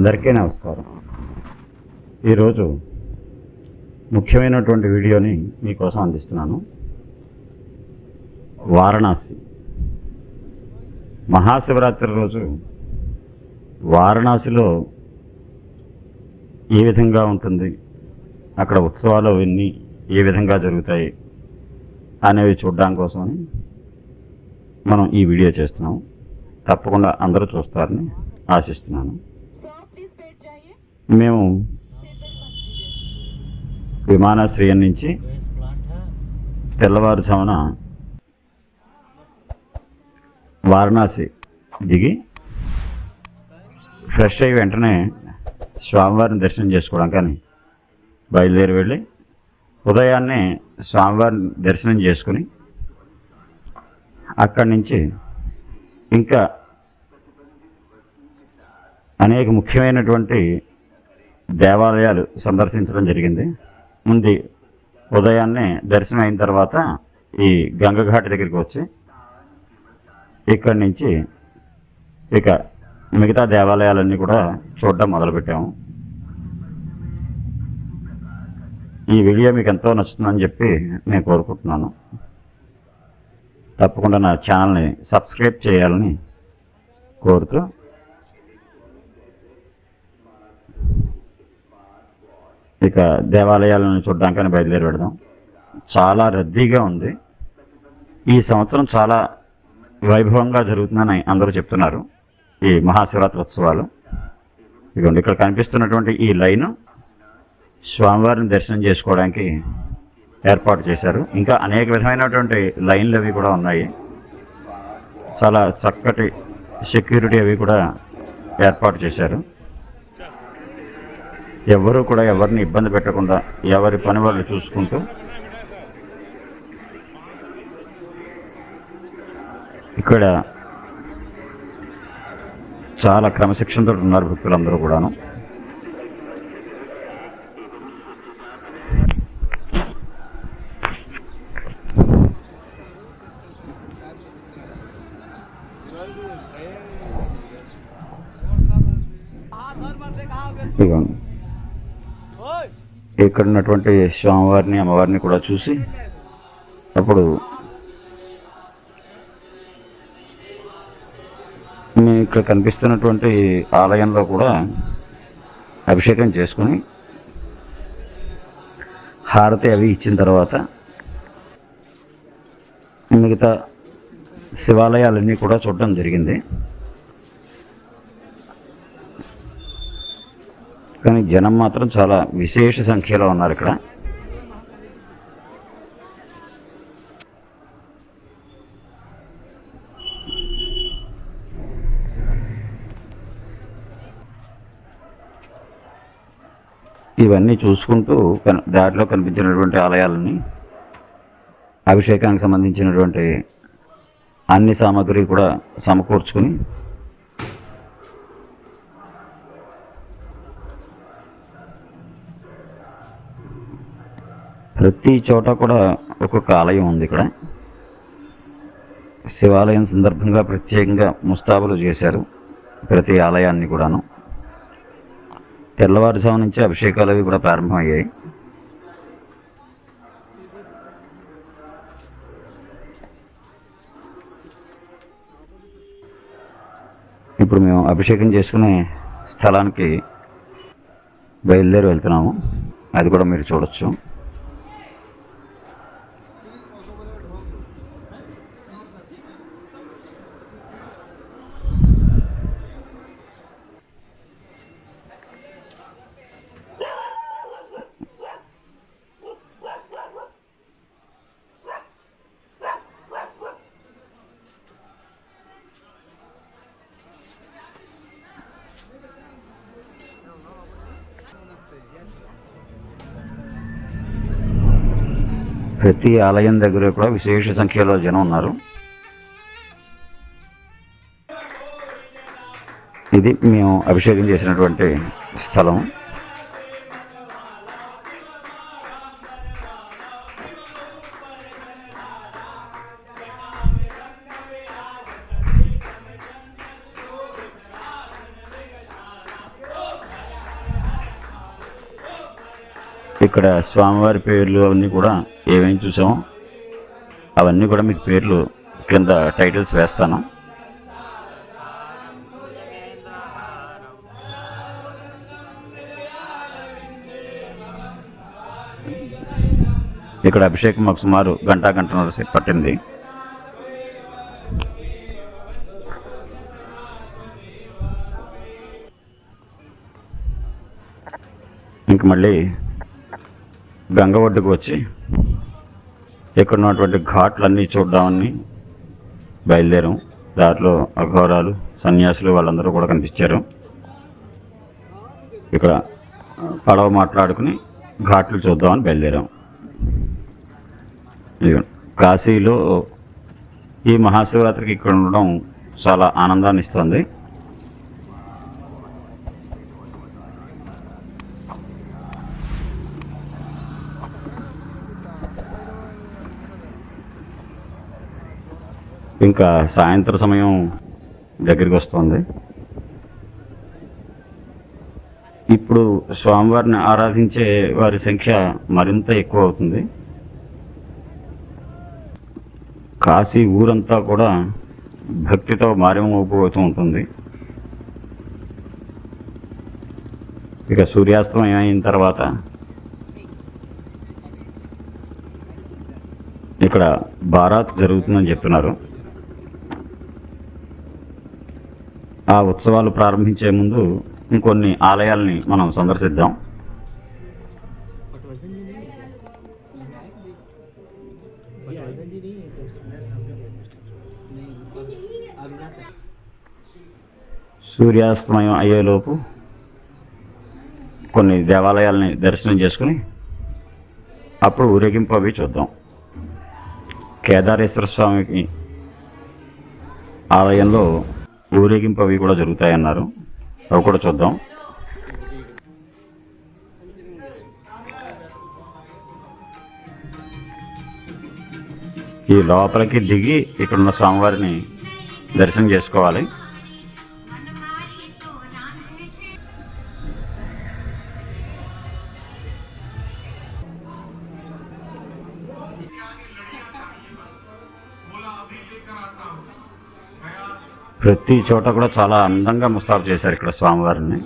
అందరికీ నమస్కారం. ఈరోజు ముఖ్యమైనటువంటి వీడియోని మీకోసం అందిస్తున్నాను. వారణాసి. మహాశివరాత్రి రోజు వారణాసిలో ఏ విధంగా ఉంటుంది అక్కడ ఉత్సవాలు అవన్నీ ఏ విధంగా జరుగుతాయి అనేవి చూడడం కోసమని మనం ఈ వీడియో చేస్తున్నాం. తప్పకుండా అందరూ చూస్తారని ఆశిస్తున్నాను. మేము విమానాశ్రయం నుంచి తెల్లవారుజామున వారణాసి దిగి ఫ్రెష్ అయ్యి వెంటనే స్వామివారిని దర్శనం చేసుకోవడం కానీ బయలుదేరి వెళ్ళి ఉదయాన్నే స్వామివారిని దర్శనం చేసుకుని అక్కడి నుంచి ఇంకా అనేక ముఖ్యమైనటువంటి దేవాలయాలు సందర్శించడం జరిగింది. ముందు ఉదయాన్నే దర్శనం అయిన తర్వాత ఈ గంగఘాట్ దగ్గరికి వచ్చి ఇక్కడి నుంచి ఇక మిగతా దేవాలయాలన్నీ కూడా చూడడం మొదలుపెట్టాము. ఈ వీడియో మీకు ఎంతో నచ్చుతుందని చెప్పి నేను కోరుకుంటున్నాను. తప్పకుండా నా ఛానల్ని సబ్స్క్రైబ్ చేయాలని కోరుతూ ఇక దేవాలయాలను చూడడానికని బయలుదేరి పెడదాం చాలా రద్దీగా ఉంది. ఈ సంవత్సరం చాలా వైభవంగా జరుగుతుందని అందరూ చెప్తున్నారు. ఈ మహాశివరాత్రి ఉత్సవాలు ఇదిగోండి ఇక్కడ కనిపిస్తున్నటువంటి ఈ లైను స్వామివారిని దర్శనం చేసుకోవడానికి ఏర్పాటు చేశారు. ఇంకా అనేక విధమైనటువంటి లైన్లు అవి కూడా ఉన్నాయి. చాలా చక్కటి సెక్యూరిటీ అవి కూడా ఏర్పాటు చేశారు. ఎవరు కూడా ఎవరిని ఇబ్బంది పెట్టకుండా ఎవరి పని వాళ్ళు చూసుకుంటూ ఇక్కడ చాలా క్రమశిక్షణతో ఉన్నారు భక్తులందరూ కూడాను ఇదిగోండి ఇక్కడ ఉన్నటువంటి స్వామివారిని అమ్మవారిని కూడా చూసి అప్పుడు మీ ఇక్కడ కనిపిస్తున్నటువంటి ఆలయంలో కూడా అభిషేకం చేసుకుని హారతి అవి ఇచ్చిన తర్వాత మిగతా శివాలయాలన్నీ కూడా చూడడం జరిగింది. కానీ జనం మాత్రం చాలా విశేష సంఖ్యలో ఉన్నారు ఇక్కడ. ఇవన్నీ చూసుకుంటూ దాటిలో కనిపించినటువంటి ఆలయాలని అభిషేకానికి సంబంధించినటువంటి అన్ని సామాగ్రి కూడా సమకూర్చుకుని ప్రతి చోట కూడా ఒక్కొక్క ఆలయం ఉంది ఇక్కడ. శివాలయం సందర్భంగా ప్రత్యేకంగా ముస్తాబులు చేశారు ప్రతి ఆలయాన్ని కూడాను. తెల్లవారుజాము నుంచి అభిషేకాలు అవి కూడా ప్రారంభమయ్యాయి. ఇప్పుడు మేము అభిషేకం చేసుకునే స్థలానికి బయలుదేరి వెళ్తున్నాము. అది కూడా మీరు చూడొచ్చు. ప్రతి ఆలయం దగ్గర కూడా విశేష సంఖ్యలో జనం ఉన్నారు. ఇది మేము అభిషేకం చేసినటువంటి స్థలం. ఇక్కడ స్వామివారి పేర్లు అవన్నీ కూడా ఏమేమి చూసామో అవన్నీ కూడా మీకు పేర్లు కింద టైటిల్స్ వేస్తాను. ఇక్కడ అభిషేకం మాకు సుమారు గంట గంటన్నర సేపు పట్టింది. ఇంక మళ్ళీ గంగ ఒడ్డుకు వచ్చి ఇక్కడ ఉన్నటువంటి ఘాట్లన్నీ చూద్దామని బయలుదేరాం. దాంట్లో అఘోరాలు సన్యాసులు వాళ్ళందరూ కూడా కనిపించారు. ఇక్కడ పడవ మాట్లాడుకుని ఘాట్లు చూద్దామని బయలుదేరాం. కాశీలో ఈ మహాశివరాత్రికి ఇక్కడ ఉండడం చాలా ఆనందాన్ని ఇస్తుంది ఇంకా సాయంత్ర సమయం దగ్గరికి వస్తుంది. ఇప్పుడు స్వామివారిని ఆరాధించే వారి సంఖ్య మరింత ఎక్కువ అవుతుంది కాశీ ఊరంతా కూడా భక్తితో మారిమోగిపోతూ ఉంటుంది. ఇక సూర్యాస్తమయం అయిన తర్వాత ఇక్కడ బారాత్ జరుగుతుందని చెప్తున్నారు. ఆ ఉత్సవాలు ప్రారంభించే ముందు ఇంకొన్ని ఆలయాల్ని మనం సందర్శిద్దాం. సూర్యాస్తమయం అయ్యేలోపు కొన్ని దేవాలయాల్ని దర్శనం చేసుకుని అప్పుడు ఊరేగింపు అవి చూద్దాం. కేదారేశ్వర స్వామికి ఆలయంలో ఊరేగింపు అవి కూడా జరుగుతాయన్నారు. అవి కూడా చూద్దాం. ఈ లోపలికి దిగి ఇక్కడున్న స్వామివారిని దర్శనం చేసుకోవాలి. ప్రతి చోట కూడా చాలా అందంగా ముస్తాబు చేశారు ఇక్కడ స్వామివారిని.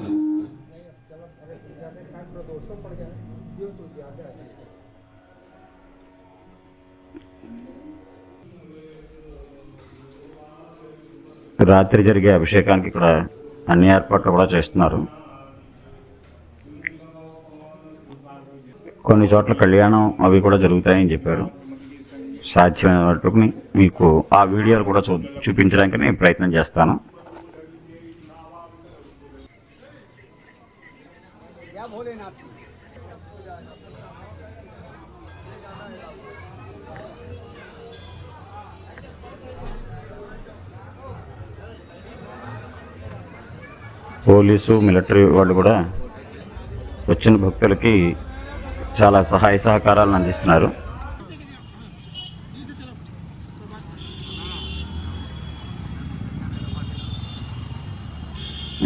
రాత్రి జరిగే అభిషేకానికి ఇక్కడ అన్ని ఏర్పాట్లు కూడా చేస్తున్నారు. కొన్ని చోట్ల కళ్యాణం అవి కూడా జరుగుతాయని చెప్పారు. సాధ్యమైన మీకు ఆ వీడియోలు కూడా చూ చూపించడానికి నేను ప్రయత్నం చేస్తాను. పోలీసు మిలిటరీ వాళ్ళు కూడా వచ్చిన భక్తులకి చాలా సహాయ సహకారాలను అందిస్తున్నారు.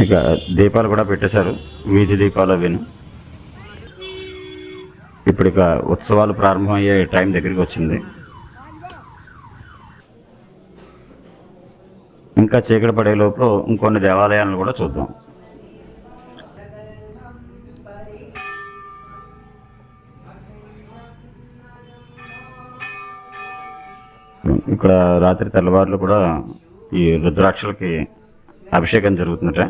ఇక దీపాలు కూడా పెట్టేశారు. వీధి దీపాలు అవిను ఇప్పుడు ఇక ఉత్సవాలు ప్రారంభమయ్యే టైం దగ్గరికి వచ్చింది. ఇంకా చీకటి పడే లోపు ఇంకొన్ని దేవాలయాలను కూడా చూద్దాం. ఇక్కడ రాత్రి తెల్లవారులు కూడా ఈ రుద్రాక్షలకి అభిషేకం జరుగుతుందట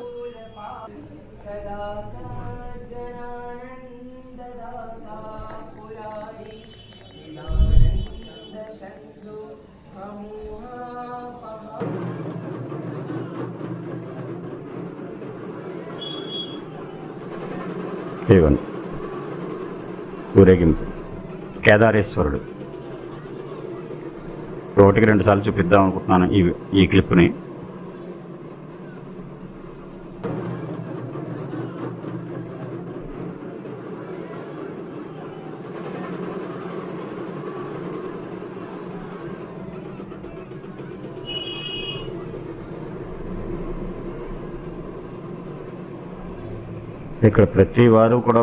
కేదారేశ్వరుడు. ఒకటికి రెండు సార్లు చూపిద్దాం అనుకుంటున్నాను ఈ ఈ క్లిప్ని. ఇక్కడ ప్రతి వారు కూడా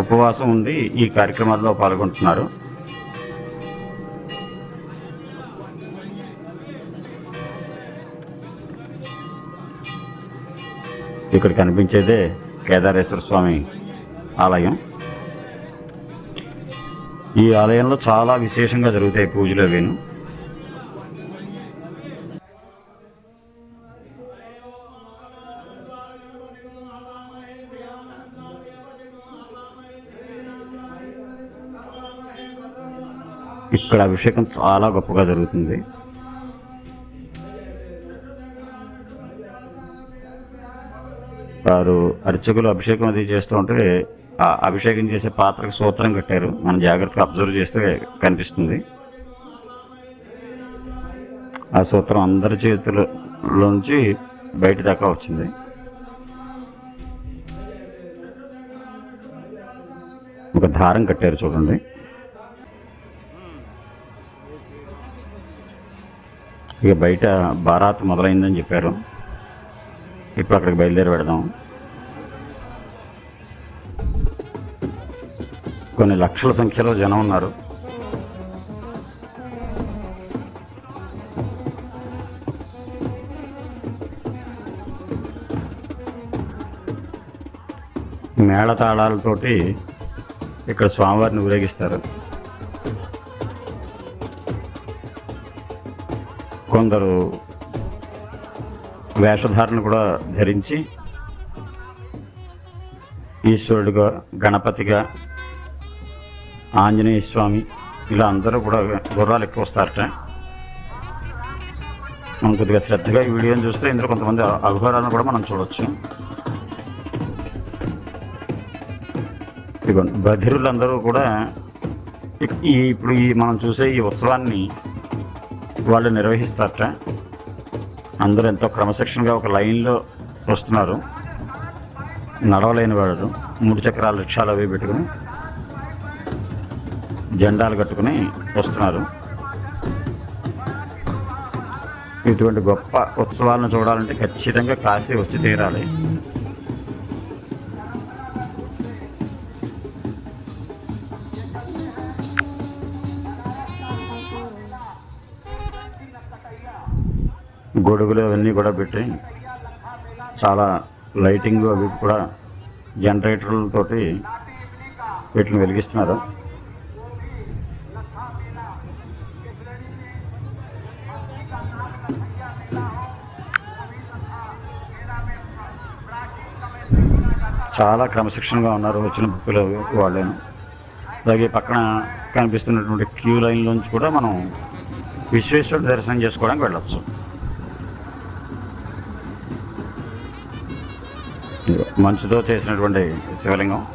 ఉపవాసం ఉండి ఈ కార్యక్రమాల్లో పాల్గొంటున్నారు. ఇక్కడ కనిపించేదే కేదారేశ్వర స్వామి ఆలయం. ఈ ఆలయంలో చాలా విశేషంగా జరుగుతాయి పూజలు అవేను. ఇక్కడ అభిషేకం చాలా గొప్పగా జరుగుతుంది. వారు అర్చకులు అభిషేకం అది చేస్తూ ఉంటే ఆ అభిషేకం చేసే పాత్రకు సూత్రం కట్టారు. మనం జాగ్రత్తగా అబ్జర్వ్ చేస్తే కనిపిస్తుంది. ఆ సూత్రం అందరి చేతులలోంచి బయట దాకా వచ్చింది. ఒక దారం కట్టారు చూడండి. ఇక బయట బారాత్ మొదలైందని చెప్పారు. ఇప్పుడు అక్కడికి బయలుదేరి పెడదాం కొన్ని లక్షల సంఖ్యలో జనం ఉన్నారు. మేళతాళాలతోటి ఇక్కడ స్వామివారిని ఊరేగిస్తారు. కొందరు వేషధారణ కూడా ధరించి ఈశ్వరుడిగా గణపతిగా ఆంజనేయ స్వామి ఇలా అందరూ కూడా గుర్రాలు ఎక్కువ వస్తారట. మనం కొద్దిగా శ్రద్ధగా ఈ వీడియోని చూస్తే ఇందులో కొంతమంది అఘోరాలను కూడా మనం చూడొచ్చు. ఇదిగోండి బధిరులందరూ కూడా ఈ ఇప్పుడు ఈ మనం చూసే ఈ ఉత్సవాన్ని వాళ్ళు నిర్వహిస్తారట. అందరూ ఎంతో క్రమశిక్షణగా ఒక లైన్లో వస్తున్నారు. నడవలేని వాడు. మూడు చక్రాల రిక్షాలు అవి పెట్టుకుని జెండాలు కట్టుకుని వస్తున్నారు. ఇటువంటి గొప్ప ఉత్సవాలను చూడాలంటే ఖచ్చితంగా కాశీ వచ్చి తీరాలి. గొడుగులు అవన్నీ కూడా పెట్టి చాలా లైటింగ్ అవి కూడా జనరేటర్లతోటి వీటిని వెలిగిస్తున్నారు. చాలా క్రమశిక్షణగా ఉన్నారు వచ్చిన భక్తులు వాళ్ళేను. అలాగే పక్కన కనిపిస్తున్నటువంటి క్యూ లైన్లోంచి కూడా మనం విశ్వేశ్వరుడు దర్శనం చేసుకోవడానికి వెళ్ళవచ్చు మంచుతో చేసినటువంటి శివలింగం.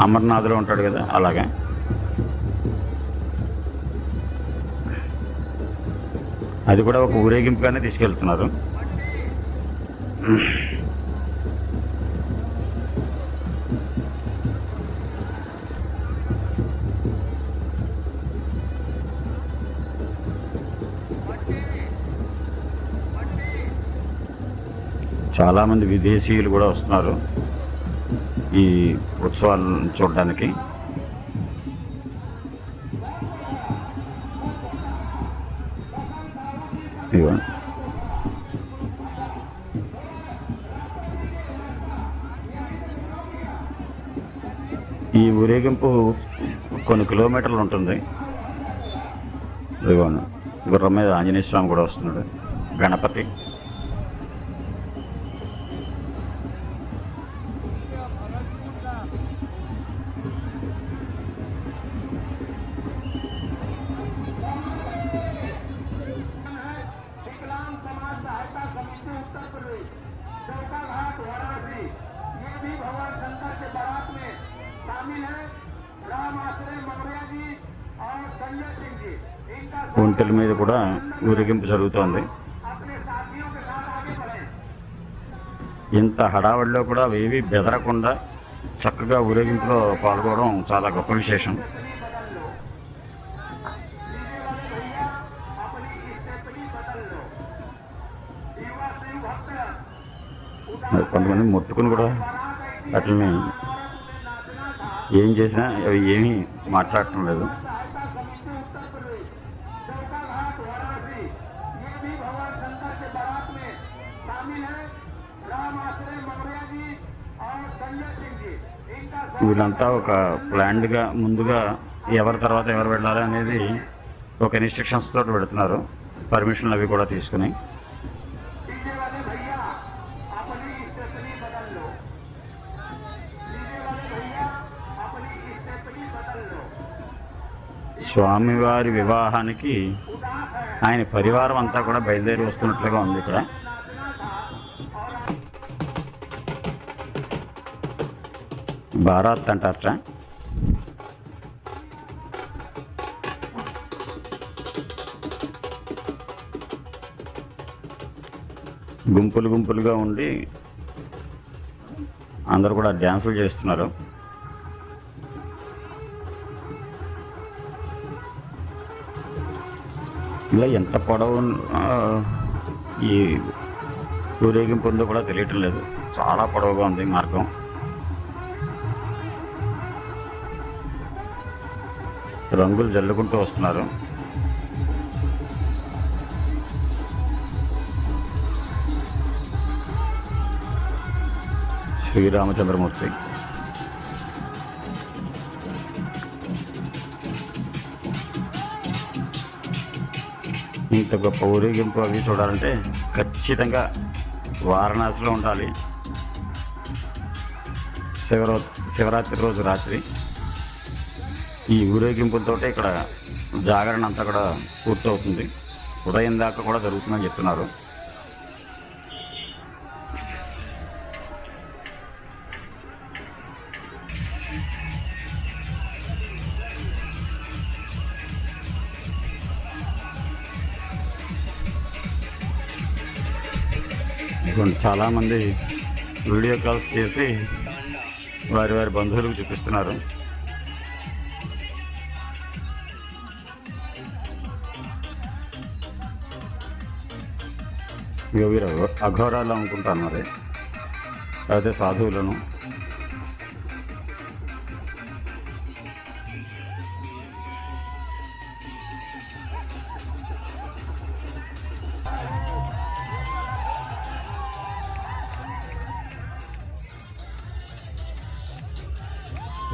అమర్నాథ్లో ఉంటాడు కదా అలాగే. అది కూడా ఒక ఊరేగింపుగానే తీసుకెళ్తున్నారు. చాలామంది విదేశీయులు కూడా వస్తున్నారు ఈ ఉత్సవాలను చూడడానికి. ఇదిగో. ఈ ఊరేగింపు కొన్ని కిలోమీటర్లు ఉంటుంది. ఇదిగోను గుర్రం మీద ఆంజనేయ స్వామి కూడా వస్తున్నాడు. గణపతి. హోటల్ మీద కూడా ఊరేగింపు జరుగుతోంది. ఇంత హడావడిలో కూడా ఏవి బెదరకుండా చక్కగా ఊరేగింపులో పాల్గొనడం చాలా గొప్ప విశేషం. కొంతమంది ముట్టుకుని కూడా అట్లని ఏం చేసినా అవి ఏమీ మాట్లాడటం లేదు. వీళ్ళంతా ఒక ప్లాన్డ్గా ముందుగా ఎవరి తర్వాత ఎవరు వెళ్ళాలి అనేది ఒక ఇన్స్ట్రక్షన్స్ తోటి పెడుతున్నారు. పర్మిషన్లు అవి కూడా తీసుకుని. స్వామివారి వివాహానికి ఆయన పరివారం అంతా కూడా బయలుదేరి వస్తున్నట్లుగా ఉంది ఇక్కడ. భారత్ అంటారట. గుంపులు గుంపులుగా ఉండి అందరు కూడా డ్యాన్సులు చేస్తున్నారు. ఇలా ఎంత పొడవు ఈ ఊరేగింపు ఉందో కూడా తెలియటం లేదు. చాలా పొడవుగా ఉంది ఈ మార్గం. రంగులు జల్లుకుంటూ వస్తున్నారు. శ్రీరామచంద్రమూర్తి. ఇంత గొప్ప ఊరేగింపు అవి చూడాలంటే ఖచ్చితంగా వారణాసిలో ఉండాలి. శివరో శివరాత్రి రోజు రాత్రి. ఈ ఊరేగింపులతో ఇక్కడ జాగరణ అంతా కూడా పూర్తవుతుంది. ఉదయం దాకా కూడా జరుగుతుందని చెప్తున్నారు. చాలామంది వీడియో కాల్స్ చేసి వారి వారి బంధువులకు చూపిస్తున్నారు. ఇక వీరు అఘోరాలు అనుకుంటాను మరి. అయితే సాధువులను.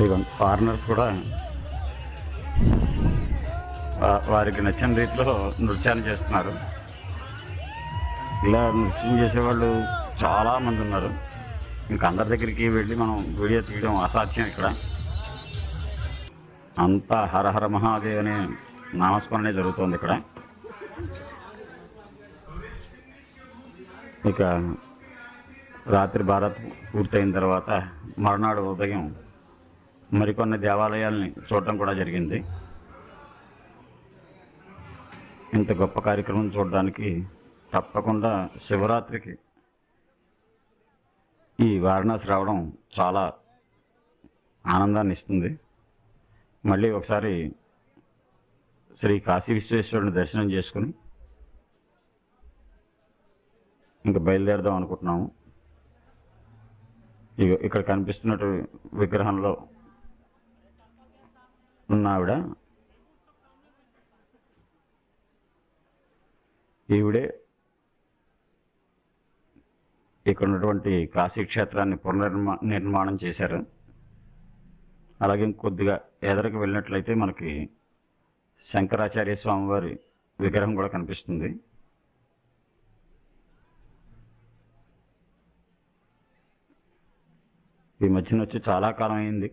ఇక ఫారినర్స్ కూడా వారికి నచ్చిన రీతిలో నృత్యాన్ని చేస్తున్నారు. ఇలా నృత్యం చేసేవాళ్ళు చాలామంది ఉన్నారు. ఇంకా అందరి దగ్గరికి వెళ్ళి మనం వీడియో తీయడం అసాధ్యం ఇక్కడ. అంతా హరహర మహాదేవ్ అనే నామస్మరణే జరుగుతుంది ఇక్కడ. ఇక రాత్రి భారత్ పూర్తయిన తర్వాత మరునాడు ఉదయం మరికొన్ని దేవాలయాల్ని చూడటం కూడా జరిగింది. ఇంత గొప్ప కార్యక్రమం చూడడానికి తప్పకుండా శివరాత్రికి ఈ వారణాసి రావడం చాలా ఆనందాన్ని ఇస్తుంది. మళ్ళీ ఒకసారి శ్రీ కాశీ విశ్వేశ్వరుని దర్శనం చేసుకుని ఇంకా బయలుదేరదాం అనుకుంటున్నాము. ఇక్కడ కనిపిస్తున్నట్టు విగ్రహంలో ఉన్న ఆవిడ ఈవిడే ఇక్కడ ఉన్నటువంటి కాశీ క్షేత్రాన్ని పునర్నిర్మా నిర్మాణం చేశారు. అలాగే కొద్దిగా ఎదరకు వెళ్ళినట్లయితే మనకి శంకరాచార్య స్వామివారి విగ్రహం కూడా కనిపిస్తుంది. ఈ మధ్యన వచ్చి చాలా కాలం అయింది.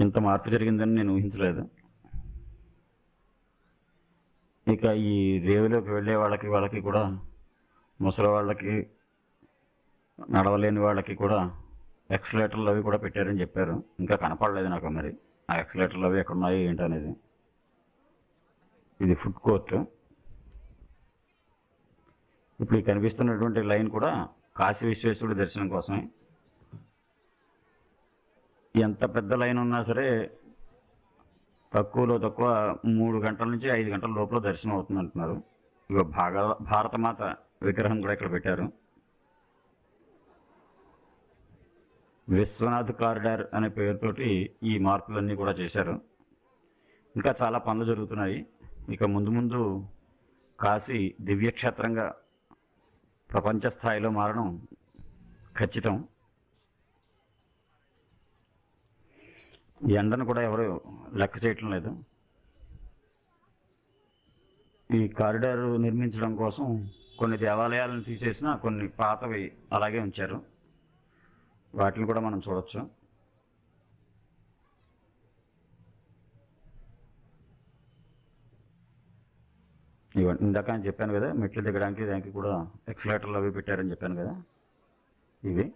ఇంత మార్పు జరిగిందని నేను ఊహించలేదు. ఇక ఈ రేవులోకి వెళ్ళే వాళ్ళకి వాళ్ళకి కూడా ముసలి వాళ్ళకి నడవలేని వాళ్ళకి కూడా ఎక్సలేటర్లు అవి కూడా పెట్టారని చెప్పారు. ఇంకా కనపడలేదు నాకు మరి. ఆ ఎక్సలేటర్లు అవి ఎక్కడున్నాయి ఏంటి ఏంటనేది. ఇది ఫుడ్ కోర్ట్. ఇప్పుడు ఈ కనిపిస్తున్నటువంటి లైన్ కూడా కాశీ విశ్వేశ్వరుడి దర్శనం కోసమే. ఎంత పెద్ద లైన్ ఉన్నా సరే తక్కువలో తక్కువ మూడు గంటల నుంచి ఐదు గంటల లోపల దర్శనం అవుతుంది అంటున్నారు ఇక భాగ భారతమాత విగ్రహం కూడా ఇక్కడ పెట్టారు. విశ్వనాథ్ కారిడార్ అనే పేరుతోటి ఈ మార్పులన్నీ కూడా చేశారు. ఇంకా చాలా పనులు జరుగుతున్నాయి. ఇక ముందు ముందు కాశీ దివ్యక్షేత్రంగా ప్రపంచ స్థాయిలో మారడం ఖచ్చితం. ఈ ఎండను కూడా ఎవరు లెక్క చేయటం లేదు. ఈ కారిడార్ నిర్మించడం కోసం కొన్ని దేవాలయాలను తీసేసిన కొన్ని పాతవి అలాగే ఉంచారు. వాటిని కూడా మనం చూడొచ్చు. ఇవన్నీ ఇందాక అని చెప్పాను కదా మెట్లు దిగడానికి దానికి కూడా ఎక్సలేటర్లు అవి పెట్టారని చెప్పాను కదా ఇవి.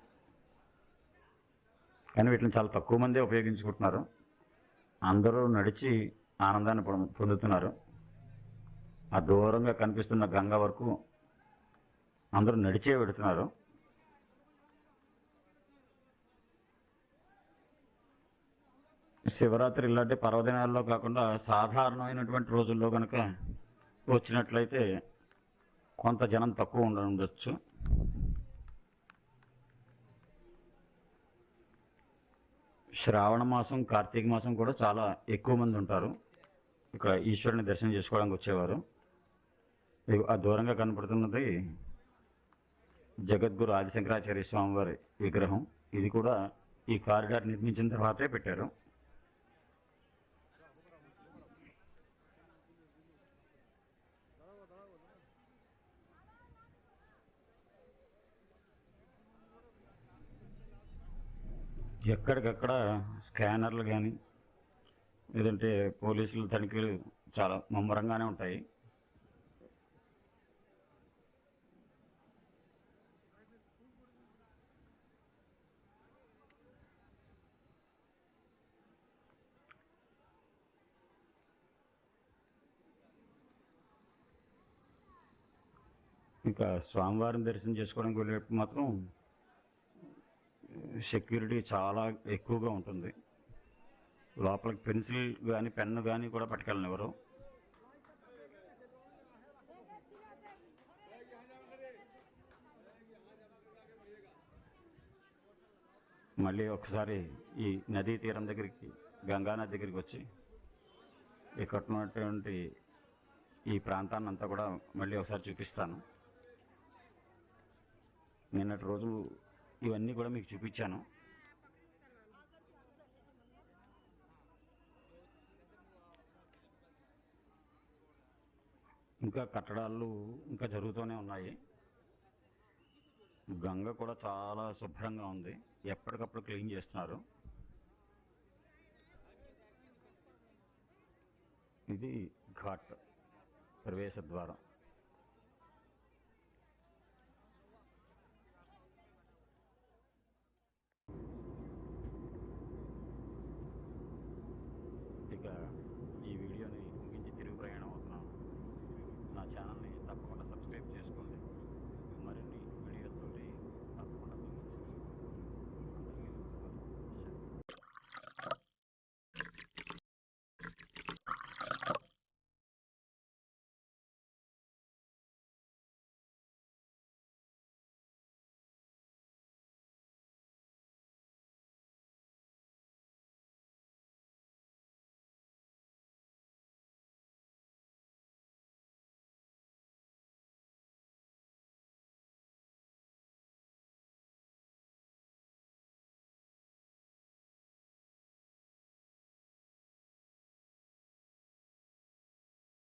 కానీ వీటిని చాలా తక్కువ మందే ఉపయోగించుకుంటున్నారు. అందరూ నడిచి ఆనందాన్ని పొందుతున్నారు. ఆ దూరంగా కనిపిస్తున్న గంగ వరకు అందరూ నడిచే పెడుతున్నారు శివరాత్రి ఇలాంటి పర్వదినాల్లో కాకుండా సాధారణమైనటువంటి రోజుల్లో కనుక వచ్చినట్లయితే కొంత జనం తక్కువ ఉండవచ్చు ఉండొచ్చు. శ్రావణ మాసం కార్తీక మాసం కూడా చాలా ఎక్కువ మంది ఉంటారు. ఇక్కడ ఈశ్వరుని దర్శనం చేసుకోవడానికి వచ్చేవారు. ఆ దూరంగా కనపడుతున్నది జగద్గురు ఆదిశంకరాచార్య స్వామివారి విగ్రహం. ఇది కూడా ఈ కారిడార్ నిర్మించిన తర్వాతే పెట్టారు. ఎక్కడికక్కడ స్కానర్లు కానీ లేదంటే పోలీసులు తనిఖీలు చాలా ముమ్మరంగానే ఉంటాయి. ఇంకా స్వామివారిని దర్శనం చేసుకోవడానికి వెళ్ళేటప్పుడు మాత్రం సెక్యూరిటీ చాలా ఎక్కువగా ఉంటుంది. లోపలికి పెన్సిల్ కానీ పెన్ను కానీ కూడా పట్టుకెళ్ళనివ్వరు మళ్ళీ ఒకసారి ఈ నదీ తీరం దగ్గరికి గంగానది దగ్గరికి వచ్చి ఇక్కడ ఉన్నటువంటి ఈ ప్రాంతాన్ని అంతా కూడా మళ్ళీ ఒకసారి చూపిస్తాను. నిన్నటి రోజు ఇవన్నీ కూడా మీకు చూపించాను. ఇంకా కట్టడాలు ఇంకా జరుగుతూనే ఉన్నాయి. గంగ కూడా చాలా శుభ్రంగా ఉంది. ఎప్పటికప్పుడు క్లీన్ చేస్తున్నారు. ఇది ఘాట్ ప్రవేశ ద్వారం